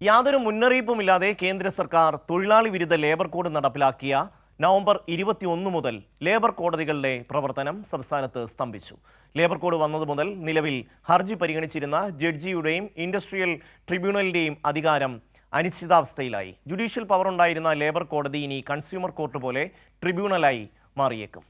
യാതൊരു മുന്നറിയിപ്പുമില്ലാതെ കേന്ദ്ര സർക്കാർ തൊഴിലാളി വിരുദ്ധ ലേബർ കോഡ് നടപ്പിലാക്കിയ നവംബർ ഇരുപത്തിയൊന്ന് മുതൽ ലേബർ കോടതികളുടെ പ്രവർത്തനം സംസ്ഥാനത്ത് സ്തംഭിച്ചു. ലേബർ കോഡ് വന്നതു മുതൽ നിലവിൽ ഹർജി പരിഗണിച്ചിരുന്ന ജഡ്ജിയുടെയും ഇൻഡസ്ട്രിയൽ ട്രിബ്യൂണലിന്റെയും അധികാരം അനിശ്ചിതാവസ്ഥയിലായി. ജുഡീഷ്യൽ പവർ ഉണ്ടായിരുന്ന ലേബർ കോടതി ഇനി കൺസ്യൂമർ കോർട്ട് പോലെ ട്രിബ്യൂണലായി മാറിയേക്കും.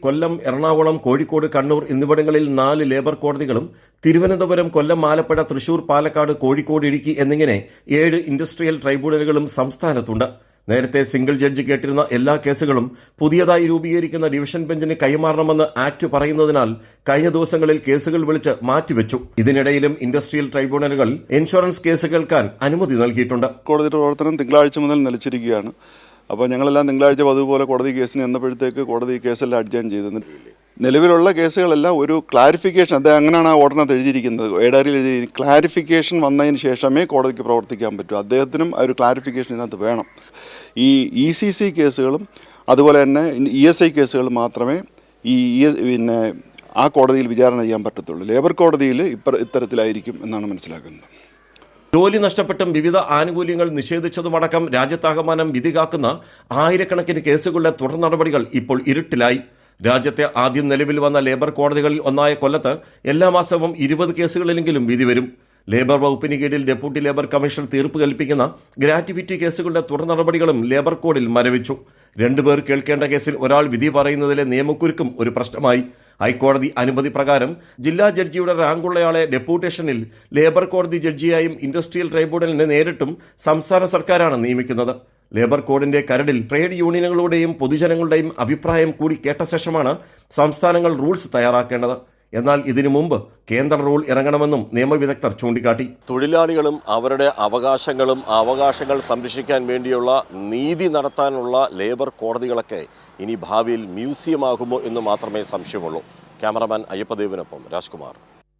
കൊല്ലം എറണാകുളം കോഴിക്കോട് കണ്ണൂർ എന്നിവിടങ്ങളിൽ നാല് ലേബർ കോടതികളും തിരുവനന്തപുരം കൊല്ലം ആലപ്പുഴ തൃശൂർ പാലക്കാട് കോഴിക്കോട് ഇടുക്കി എന്നിങ്ങനെ ഏഴ് ഇൻഡസ്ട്രിയൽ ട്രൈബ്യൂണലുകളും സംസ്ഥാനത്തുണ്ട്. നേരത്തെ സിംഗിൾ ജഡ്ജ് കേട്ടിരുന്ന എല്ലാ കേസുകളും പുതിയതായി രൂപീകരിക്കുന്ന ഡിവിഷൻ ബെഞ്ചിന് കൈമാറണമെന്ന് ആക്ട് പറയുന്നതിനാൽ കഴിഞ്ഞ ദിവസങ്ങളിൽ കേസുകൾ വിളിച്ച് മാറ്റിവെച്ചു. ഇതിനിടയിലും ഇൻഡസ്ട്രിയൽ ട്രൈബ്യൂണലുകൾ ഇൻഷുറൻസ് കേസ് കേൾക്കാൻ അനുമതി നൽകിയിട്ടുണ്ട്. കോടതി പ്രവർത്തനം തിങ്കളാഴ്ച മുതൽ നിലച്ചിരിക്കുകയാണ്. അപ്പോൾ ഞങ്ങളെല്ലാം തിങ്കളാഴ്ച പതിവുപോലെ കോടതി കേസിന് എന്നപ്പോഴത്തേക്ക് കോടതി കേസെല്ലാം അഡ്ജൈൻ ചെയ്തു. നിലവിലുള്ള കേസുകളെല്ലാം ഒരു ക്ലാരിഫിക്കേഷൻ അത് അങ്ങനെയാണ് ആ ഓർഡിനകത്ത് എഴുതിയിരിക്കുന്നത്. ഏഡറിൽ എഴുതി ക്ലാരിഫിക്കേഷൻ വന്നതിന് ശേഷമേ കോടതിക്ക് പ്രവർത്തിക്കാൻ പറ്റൂ. അദ്ദേഹത്തിനും ഒരു ക്ലാരിഫിക്കേഷൻ ഇതിനകത്ത് വേണം. ഈ ഇ സി സി കേസുകളും അതുപോലെ തന്നെ ഇ എസ് ഐ കേസുകളും മാത്രമേ ഈ എസ് പിന്നെ ആ കോടതിയിൽ വിചാരണ ചെയ്യാൻ പറ്റത്തുള്ളൂ. ലേബർ കോടതിയിൽ ഇപ്പ ഇത്തരത്തിലായിരിക്കും എന്നാണ് മനസ്സിലാക്കുന്നത്. ജോലി നഷ്ടപ്പെട്ടും വിവിധ ആനുകൂല്യങ്ങൾ നിഷേധിച്ചതുമടക്കം രാജ്യത്താകമാനം വിധി കാക്കുന്ന ആയിരക്കണക്കിന് കേസുകളുടെ തുടർ നടപടികൾ ഇപ്പോൾ ഇരുട്ടിലായി. രാജ്യത്തെ ആദ്യം നിലവിൽ വന്ന ലേബർ കോടതികളിൽ ഒന്നായ കൊല്ലത്ത് എല്ലാ മാസവും ഇരുപത് കേസുകളിലെങ്കിലും വിധി വരും. ലേബർ വകുപ്പിന് കീഴിൽ ഡെപ്യൂട്ടി ലേബർ കമ്മീഷൻ തീർപ്പ് കൽപ്പിക്കുന്ന ഗ്രാറ്റുവിറ്റി കേസുകളുടെ തുടർ നടപടികളും ലേബർ കോഡിൽ മരവിച്ചു. രണ്ടുപേർ കേൾക്കേണ്ട കേസിൽ ഒരാൾ വിധി പറയുന്നതിലെ നിയമക്കുരുക്കും ഒരു പ്രശ്നമായി. ഹൈക്കോടതി അനുമതി പ്രകാരം ജില്ലാ ജഡ്ജിയുടെ റാങ്കുള്ളയാളെ ഡെപ്യൂട്ടേഷനിൽ ലേബർ കോടതി ജഡ്ജിയായും ഇൻഡസ്ട്രിയൽ ട്രൈബ്യൂണലിനെ നേരിട്ടും സംസ്ഥാന സർക്കാരാണ് നിയമിക്കുന്നത്. ലേബർ കോഡിന്റെ കരടിൽ ട്രേഡ് യൂണിയനുകളുടെയും പൊതുജനങ്ങളുടെയും അഭിപ്രായം കൂടി കേട്ട ശേഷമാണ് സംസ്ഥാനങ്ങൾ റൂൾസ് തയ്യാറാക്കേണ്ടത്. എന്നാൽ ഇതിനു മുമ്പ് കേന്ദ്ര റൂൾ ഇറങ്ങണമെന്നും നിയമവിദഗ്ധർ ചൂണ്ടിക്കാട്ടി. തൊഴിലാളികളും അവരുടെ അവകാശങ്ങളും അവകാശങ്ങൾ സംരക്ഷിക്കാൻ വേണ്ടിയുള്ള നീതി നടത്താനുള്ള ലേബർ കോടതികളൊക്കെ ഇനി ഭാവിയിൽ മ്യൂസിയമാകുമോ എന്ന് മാത്രമേ സംശയമുള്ളൂ. ക്യാമറമാൻ അയ്യപ്പദേവിനൊപ്പം രാജ്കുമാർ.